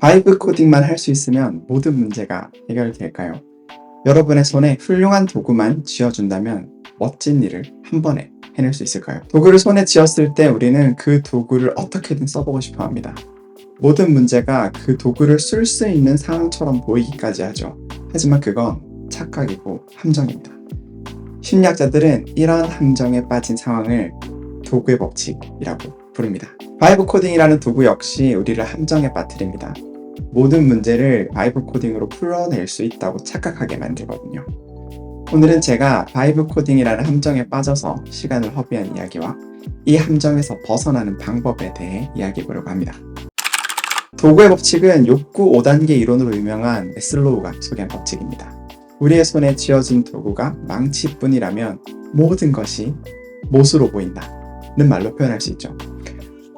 바이브 코딩만 할 수 있으면 모든 문제가 해결될까요? 여러분의 손에 훌륭한 도구만 쥐어준다면 멋진 일을 한 번에 해낼 수 있을까요? 도구를 손에 쥐었을 때 우리는 그 도구를 어떻게든 써보고 싶어 합니다. 모든 문제가 그 도구를 쓸 수 있는 상황처럼 보이기까지 하죠. 하지만 그건 착각이고 함정입니다. 심리학자들은 이런 함정에 빠진 상황을 도구의 법칙이라고 부릅니다. 바이브 코딩이라는 도구 역시 우리를 함정에 빠뜨립니다. 모든 문제를 바이브 코딩으로 풀어낼 수 있다고 착각하게 만들거든요. 오늘은 제가 바이브 코딩이라는 함정에 빠져서 시간을 허비한 이야기와 이 함정에서 벗어나는 방법에 대해 이야기해 보려고 합니다. 도구의 법칙은 욕구 5단계 이론으로 유명한 메슬로우가 소개한 법칙입니다. 우리의 손에 쥐어진 도구가 망치뿐이라면 모든 것이 못으로 보인다 는 말로 표현할 수 있죠.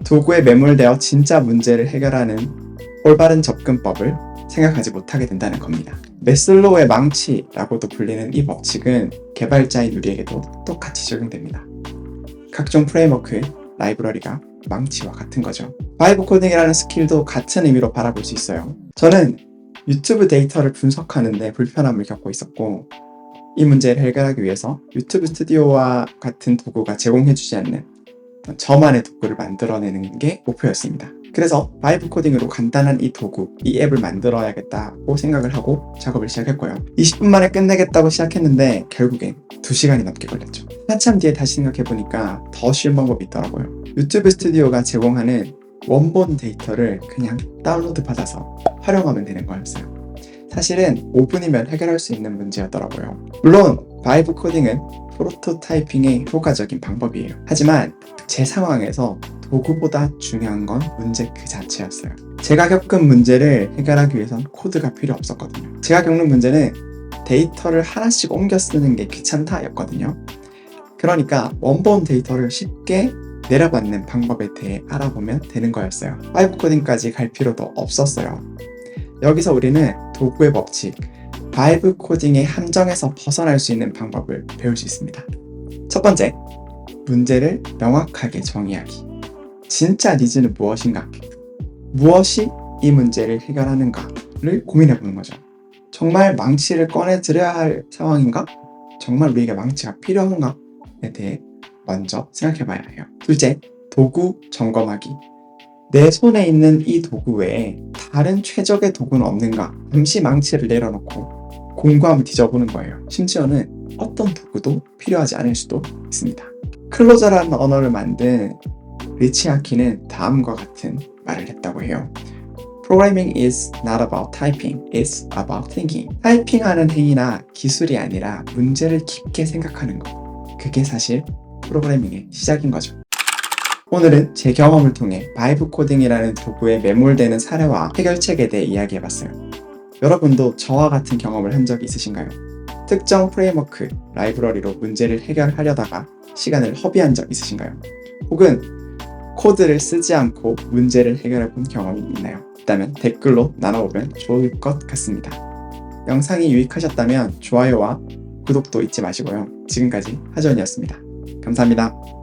도구에 매몰되어 진짜 문제를 해결하는 올바른 접근법을 생각하지 못하게 된다는 겁니다. 메슬로우의 망치라고도 불리는 이 법칙은 개발자인 우리에게도 똑같이 적용됩니다. 각종 프레임워크, 라이브러리가 망치와 같은 거죠. 바이브 코딩이라는 스킬도 같은 의미로 바라볼 수 있어요. 저는 유튜브 데이터를 분석하는데 불편함을 겪고 있었고, 이 문제를 해결하기 위해서 유튜브 스튜디오와 같은 도구가 제공해주지 않는 저만의 도구를 만들어내는 게 목표였습니다. 그래서 바이브 코딩으로 간단한 이 도구, 이 앱을 만들어야겠다고 생각을 하고 작업을 시작했고요. 20분 만에 끝내겠다고 시작했는데 결국엔 2시간이 넘게 걸렸죠. 한참 뒤에 다시 생각해보니까 더 쉬운 방법이 있더라고요. 유튜브 스튜디오가 제공하는 원본 데이터를 그냥 다운로드 받아서 활용하면 되는 거였어요. 사실은 5분이면 해결할 수 있는 문제였더라고요. 물론 바이브 코딩은 프로토타이핑의 효과적인 방법이에요. 하지만 제 상황에서 도구보다 중요한 건 문제 그 자체였어요. 제가 겪은 문제를 해결하기 위해선 코드가 필요 없었거든요. 제가 겪는 문제는 데이터를 하나씩 옮겨 쓰는 게 귀찮다였거든요. 그러니까 원본 데이터를 쉽게 내려받는 방법에 대해 알아보면 되는 거였어요. 파이브 코딩까지 갈 필요도 없었어요. 여기서 우리는 도구의 법칙, 바이브 코딩의 함정에서 벗어날 수 있는 방법을 배울 수 있습니다. 첫 번째, 문제를 명확하게 정의하기. 진짜 니즈는 무엇인가? 무엇이 이 문제를 해결하는가를 고민해 보는 거죠. 정말 망치를 꺼내 드려야 할 상황인가? 정말 우리에게 망치가 필요한가에 대해 먼저 생각해 봐야 해요. 둘째, 도구 점검하기. 내 손에 있는 이 도구 외에 다른 최적의 도구는 없는가? 잠시 망치를 내려놓고 공구함을 뒤져보는 거예요. 심지어는 어떤 도구도 필요하지 않을 수도 있습니다. 클로저라는 언어를 만든 리치아키는 다음과 같은 말을 했다고 해요. Programming is not about typing, it's about thinking. 타이핑하는 행위나 기술이 아니라 문제를 깊게 생각하는 것. 그게 사실 프로그래밍의 시작인 거죠. 오늘은 제 경험을 통해 바이브 코딩이라는 도구에 매몰되는 사례와 해결책에 대해 이야기해봤어요. 여러분도 저와 같은 경험을 한 적이 있으신가요? 특정 프레임워크, 라이브러리로 문제를 해결하려다가 시간을 허비한 적 있으신가요? 혹은 코드를 쓰지 않고 문제를 해결해 본 경험이 있나요? 있다면 댓글로 나눠보면 좋을 것 같습니다. 영상이 유익하셨다면 좋아요와 구독도 잊지 마시고요. 지금까지 하전이었습니다. 감사합니다.